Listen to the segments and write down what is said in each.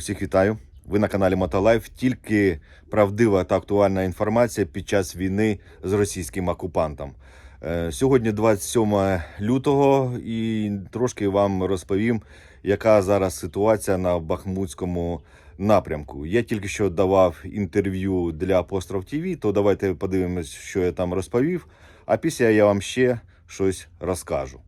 Усіх вітаю. Ви на каналі Мотолайф. Тільки правдива та актуальна інформація під час війни з російським окупантом. Е, Сьогодні 27 лютого, і трошки вам розповім, яка зараз ситуація на Бахмутському напрямку. Я тільки що давав інтерв'ю для Апостроф ТВ, то давайте подивимось, що я там розповів. А після я вам ще щось розкажу.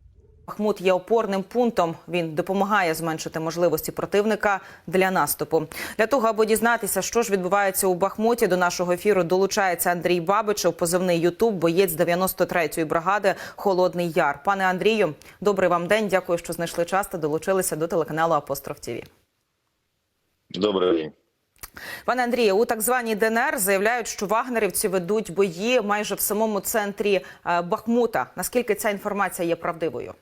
Бахмут є опорним пунктом. Він допомагає зменшити можливості противника для наступу. Для того, аби дізнатися, що ж відбувається у Бахмуті, до нашого ефіру долучається Андрій Бабичев, позивний Ютуб, боєць 93-ї бригади Холодний Яр. Пане Андрію, добрий вам день. Дякую, що знайшли час та долучилися до телеканалу Апостроф ТІВІ. Добрий день. Пане Андрію, у так званій ДНР заявляють, що вагнерівці ведуть бої майже в самому центрі е, Бахмута. Наскільки ця інформація є правдивою?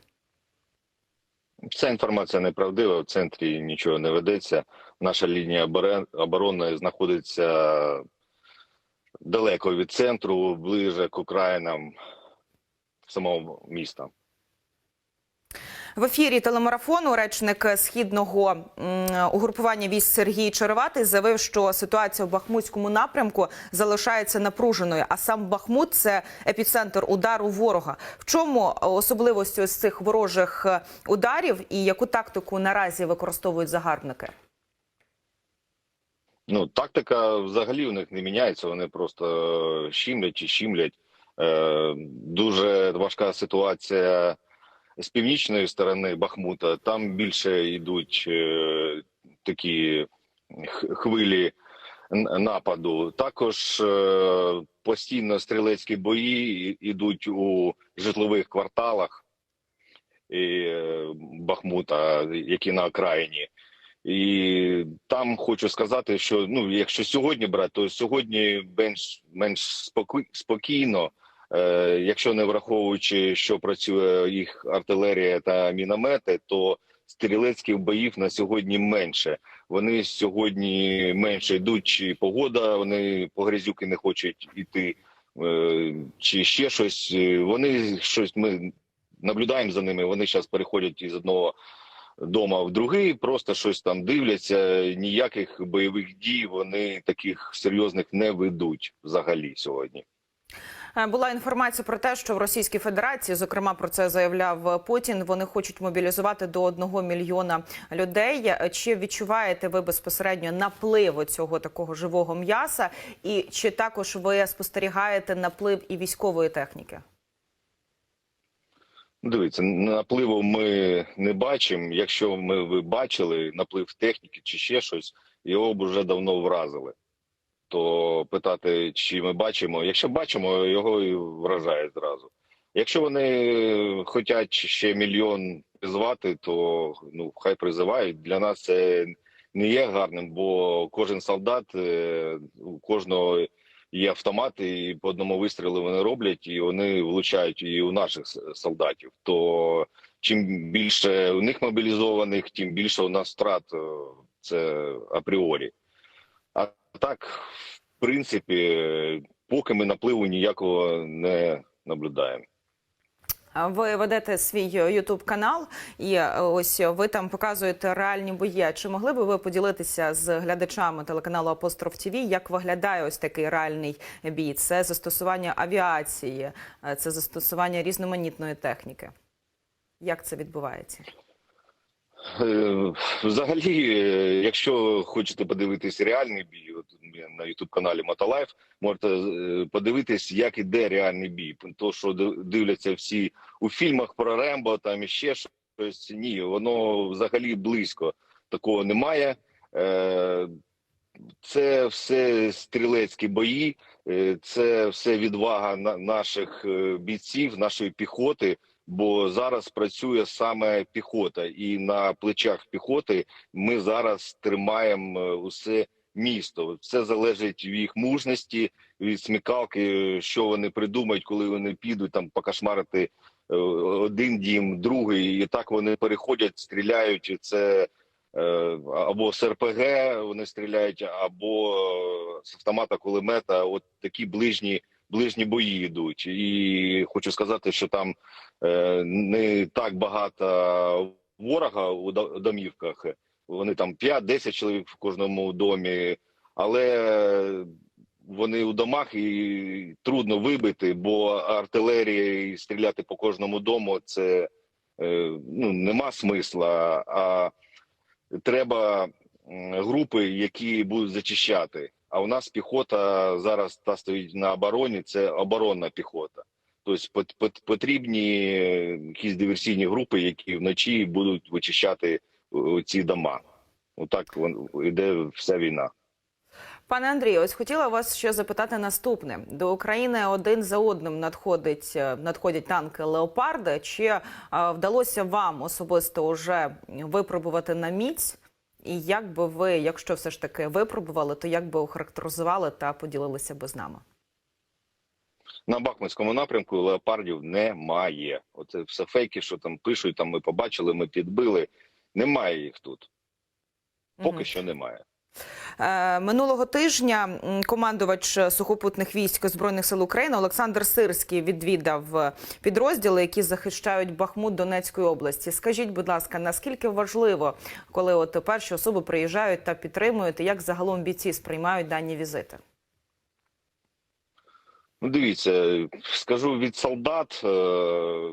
Ця інформація неправдива. В центрі нічого не ведеться. Наша лінія оборон- оборони знаходиться далеко від центру, ближе к Українам самого міста. В ефірі телемарафону речник східного угрупування військ Сергій Череватий заявив, що ситуація в Бахмутському напрямку залишається напруженою. А сам Бахмут це епіцентр удару ворога. В чому особливості ось цих ворожих е, ударів і яку тактику наразі використовують загарбники? Ну, тактика взагалі у них не міняється. Вони просто щімлять і щімлять. Е, дуже важка ситуація з північної сторони Бахмута. Там більше йдуть е, такі хвилі нападу. Також е, постійно стрілецькі бої ідуть у житлових кварталах і, е, Бахмута, які на окраїні. І там хочу сказати, що ну, якщо сьогодні брати, то сьогодні менш менш споки- спокійно, якщо не враховуючи, що працює їх артилерія та міномети, то стрілецьких боїв на сьогодні менше. Вони сьогодні менше йдуть, чи погода, вони по грязюки не хочуть іти, е, чи ще щось. Е, Вони щось ми наблюдаємо за ними. Вони зараз переходять із одного дома в другий, просто щось там дивляться. Ніяких бойових дій вони таких серйозних не ведуть взагалі сьогодні. Е, Була інформація про те, що в Російській Федерації, зокрема про це заявляв Путін, вони хочуть мобілізувати до одного мільйона людей. Е, Чи відчуваєте ви безпосередньо наплив цього такого живого м'яса? І чи також ви спостерігаєте наплив і військової техніки? Дивіться, напливу ми не бачимо. Якщо ми ви бачили наплив техніки чи ще щось, його б вже давно вразили. То питати, чи ми бачимо, якщо бачимо, його і вражає зразу. Якщо вони хочуть ще мільйон призвати, то ну хай призивають. Для нас це не є гарним, бо кожен солдат, е, у кожного є автомати, і по одному вистрілу вони роблять, і вони влучають і у наших солдатів. То чим більше у них мобілізованих, тим більше у нас втрат. е, Це апріорі. А так, в принципі, поки ми напливу ніякого не наблюдаємо. Ви ведете свій Ютуб канал, і е, ось ви там показуєте реальні бої. Чи могли би ви поділитися з глядачами телеканалу Апостроф ТВ, як виглядає ось такий реальний бій? Це застосування авіації, е, це застосування різноманітної техніки. Як це відбувається? Е, Взагалі, е, якщо хочете подивитись реальний бій, от на youtube каналі Мотолайф, можете е, подивитись, як іде реальний бій. То, що ди- дивляться всі у фільмах про Рембо, там і ще щось. Ні, воно взагалі близько такого немає. Це все стрілецькі бої, це все відвага на- наших бійців, нашої піхоти. Бо зараз працює саме піхота, і на плечах піхоти ми зараз тримаємо е, усе місто. Все залежить від їх мужності, від смікалки, що вони придумають, коли вони підуть там покошмарити е, один дім, другий, і так вони переходять, стріляють. Це е, або з РПГ вони стріляють, або з автомата кулемета. От такі ближні ближні бої йдуть. І хочу сказати, що там е, не так багато ворога у домівках. Вони там 5-10 чоловік в кожному домі, але вони у домах і трудно вибити, бо артилерія і стріляти по кожному дому це е, ну, нема смисла. А треба групи, які будуть зачищати. А у нас піхота зараз та стоїть на обороні, це оборонна піхота. Тобто пот- пот- потрібні якісь диверсійні групи, які вночі будуть вичищати е, ці дома. Отак іде вся війна. Пане Андрію, ось хотіла вас ще запитати наступне: до України один за одним надходить е, надходять танки леопарди. Чи е, вдалося вам особисто вже випробувати на міць? І як би ви, якщо все ж таки випробували, то як би охарактеризували та поділилися би з нами? На Бахмутському напрямку леопардів немає. Оце все фейки, що там пишуть. Там ми побачили, ми підбили. Немає їх тут. Поки угу. що немає. Е, Минулого тижня командувач сухопутних військ збройних сил України Олександр Сирський відвідав підрозділи, які захищають Бахмут Донецької області. Скажіть, будь ласка, наскільки важливо, коли от перші особи приїжджають та підтримують, як загалом бійці сприймають дані візити? Ну, дивіться, скажу від солдат. е,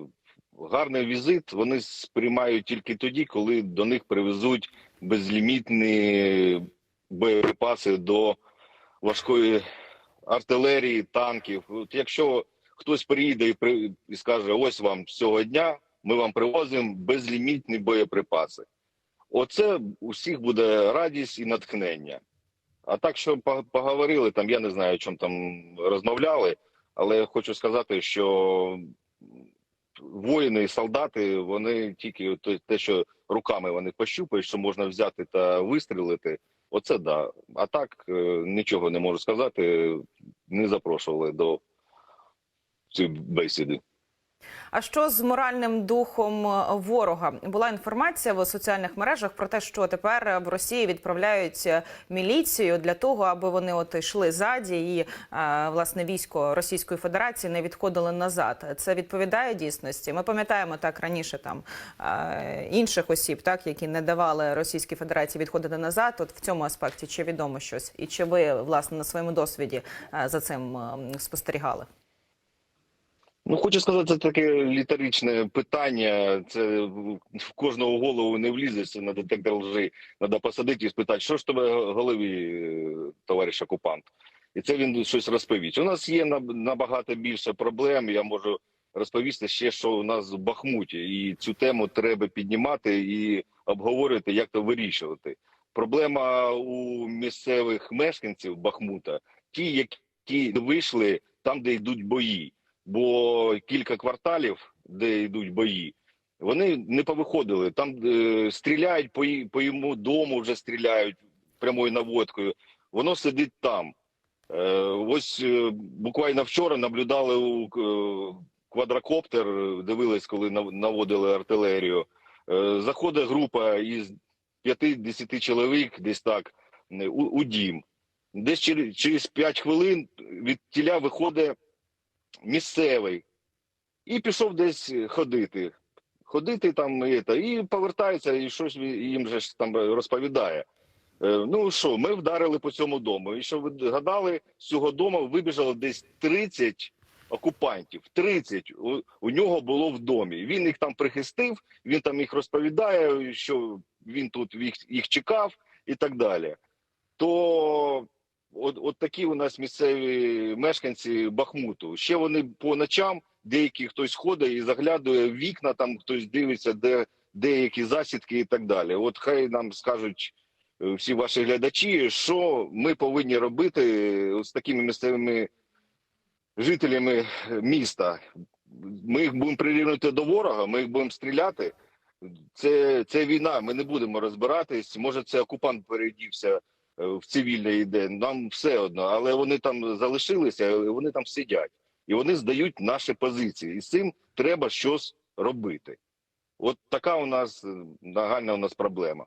Гарний візит вони сприймають тільки тоді, коли до них привезуть безлімітні боєприпаси до важкої артилерії, танків. От якщо хтось приїде і, при, і скаже: ось вам цього дня ми вам привозимо безлімітні боєприпаси. Оце у всіх буде радість і натхнення. А так, що поговорили, там я не знаю, о чому там розмовляли, але я хочу сказати, що воїни і солдати, вони тільки те, що руками вони пощупають, що можна взяти та вистрілити. Оце да. А так е, нічого не можу сказати. Не запрошували до цієї бесіди. А що з моральним духом е, ворога? Була інформація в соціальних мережах про те, що тепер е, в Росії відправляють е, міліцію для того, аби вони от йшли ззаді, і власне військо Російської Федерації не відходили назад. Це відповідає дійсності. Ми пам'ятаємо так раніше там інших осіб, так які не давали Російській Федерації відходити назад. От в цьому аспекті чи відомо щось, і чи ви власне на своєму досвіді за цим е, спостерігали? Ну, хочу сказати, це таке літеричне питання. Це в кожного голову не влізеться на детектор лжи. Треба посадити і спитати, що ж тебе голові, товариш окупант. І це він щось розповість. У нас є наб- набагато більше проблем. Я можу розповісти ще, що у нас в Бахмуті, і цю тему треба піднімати і обговорювати, як то вирішувати. Проблема у місцевих мешканців Бахмута, ті, які вийшли там, де йдуть бої бо кілька кварталів, де йдуть бої, вони не повиходили. Там е, стріляють по, по йому дому, вже стріляють прямою наводкою. Воно сидить там. Е, ось е, буквально вчора наблюдали у е, квадрокоптер, дивились, коли нав- наводили артилерію. Е, заходить група із 5-10 чоловік, десь так, е, у, у дім. Десь через, через 5 хвилин від тіля виходить місцевий і пішов десь ходити. Ходити там і, та, і повертається, і щось їм же там розповідає. Е, ну що, ми вдарили по цьому дому. І що ви гадали, з цього дому вибіжало десь 30 окупантів. 30 у, у нього було в домі. Він їх там прихистив, він там їх розповідає, що він тут їх, їх чекав і так далі. То от, от такі у нас місцеві мешканці Бахмуту. Ще вони по ночам, деякі хтось ходить і заглядує в вікна, там хтось дивиться, де деякі засідки і так далі. От хай нам скажуть е, всі ваші глядачі, що ми повинні робити з такими місцевими жителями міста. Ми їх будемо прирівнювати до ворога, ми їх будемо стріляти. Це, це війна, ми не будемо розбиратись. Може, це окупант перейдівся е, в цивільне йде. Нам все одно, але вони там залишилися, вони там сидять, і вони здають наші позиції. І з цим треба щось робити. От така у нас е, нагальна у нас проблема.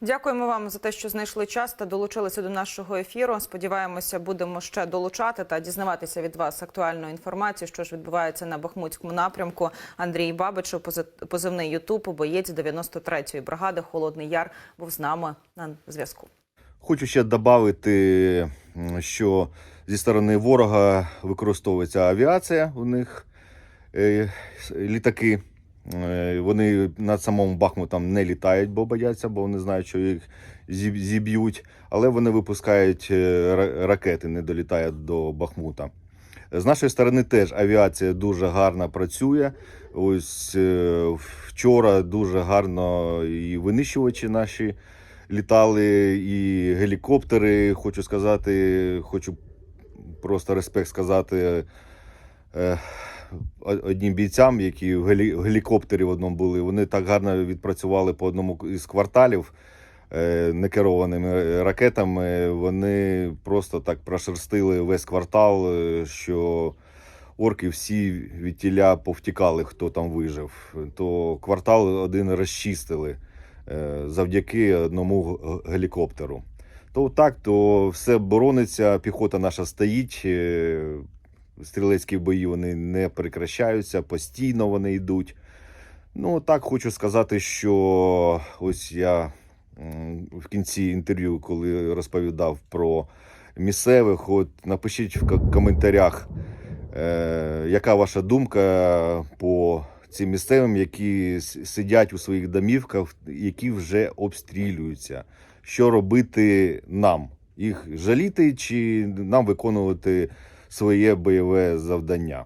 Дякуємо вам за те, що знайшли час та долучилися до нашого ефіру. Сподіваємося, будемо ще долучати та дізнаватися від вас актуальну інформацію, що ж відбувається на Бахмутському напрямку. Андрій Бабичев, пози- позивний Ютуб, боєць 93-ї бригади Холодний Яр, був з нами на зв'язку. Хочу ще додати, що зі сторони ворога використовується авіація у них е, літаки. Е, Вони над самому Бахмутом не літають, бо бояться, бо вони знають, що їх зіб'ють. Але вони випускають е, ракети, не долітають до Бахмута. З нашої сторони теж авіація дуже гарно працює. Ось вчора дуже гарно і винищувачі наші літали, і гелікоптери. Хочу сказати, хочу просто респект сказати е, о- одним бійцям, які в гелі- гелікоптері в одному були. Вони так гарно відпрацювали по одному із кварталів е, некерованими ракетами. Вони просто так прошерстили весь квартал, е, що орки всі від тіля повтікали, хто там вижив. То квартал один розчистили завдяки одному гелікоптеру. То так, то все борониться, піхота наша стоїть. е, Стрілецькі бої вони не прекращаються, постійно вони йдуть. Ну, так хочу сказати, що ось я в кінці інтерв'ю, коли розповідав про місцевих, от напишіть в коментарях, е, яка ваша думка по цим місцевим, які сидять у своїх домівках, які вже обстрілюються. Що робити нам? Їх жаліти чи нам виконувати своє бойове завдання?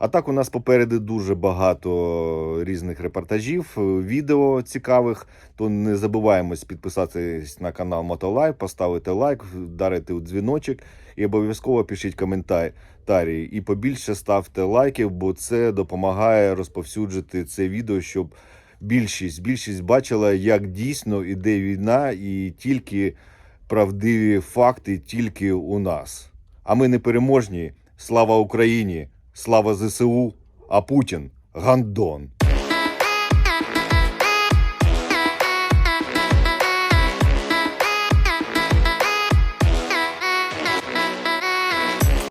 А так у нас попереду дуже багато різних репортажів, е, відео цікавих. То не забуваємось підписатись на канал Мотолайв, поставити лайк, вдарити у дзвіночок і обов'язково пишіть коментарі. І побільше ставте лайків, бо це допомагає розповсюджити це відео, щоб більшість, більшість бачила, як дійсно іде війна, і тільки правдиві факти тільки у нас. А ми не переможні. Слава Україні! Слава ЗСУ! А Путін гандон.